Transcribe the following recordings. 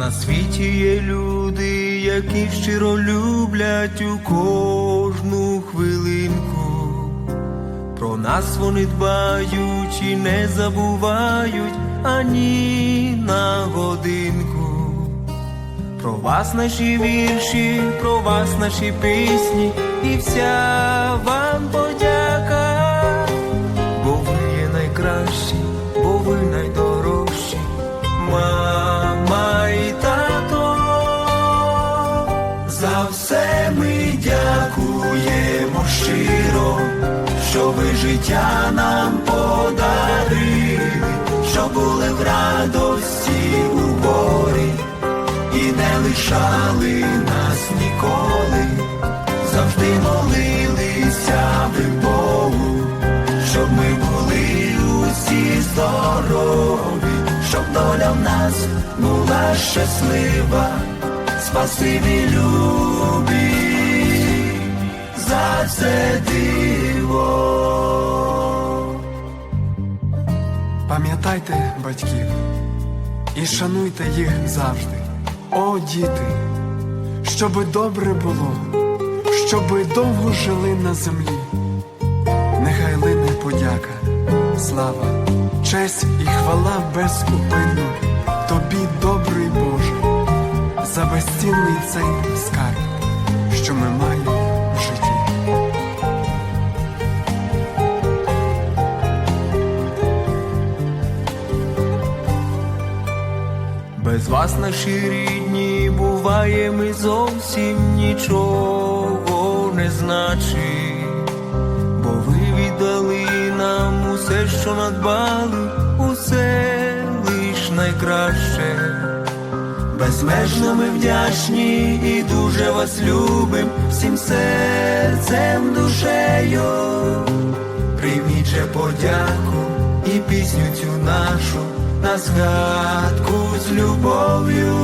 На світі є люди, які щиро люблять у кожну хвилинку. Про нас вони дбають і не забувають ані на годинку. Про вас наші вірші, про вас наші пісні, і вся вам все ми дякуємо щиро, що ви життя нам подарили, що були в радості у горі і не лишали нас ніколи, завжди молилися ви Богу, щоб ми були усі здорові, щоб доля в нас була щаслива, спасибі любі за це диво. Пам'ятайте батьків і шануйте їх завжди. О, діти, щоби добре було, щоби довго жили на землі. Нехай лине подяка, слава, честь і хвала безупинно тобі, добрий за безцінний цей скарб, що ми маємо в житті. Без вас наші рідні буває, ми зовсім нічого не значить, бо ви віддали нам усе, що надбали, усе лиш найкраще. Безмежно ми вдячні і дуже вас любим всім серцем, душею. Прийміть же подяку і пісню цю нашу на згадку з любов'ю.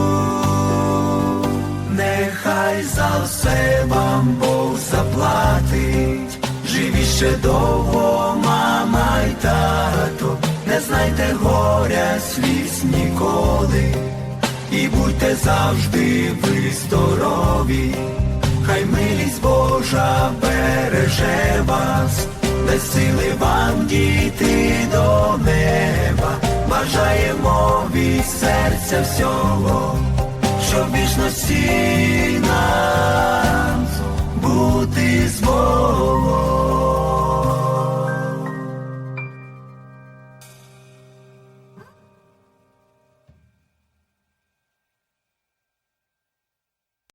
Нехай за все вам Бог заплатить, живі ще довго, мама й тато, не знайте горя сліз ніколи, і будьте завжди ви здорові, хай милість Божа береже вас, без сили вам діти до неба, бажаємо від серця всього, щоб вічності нам бути з Богом.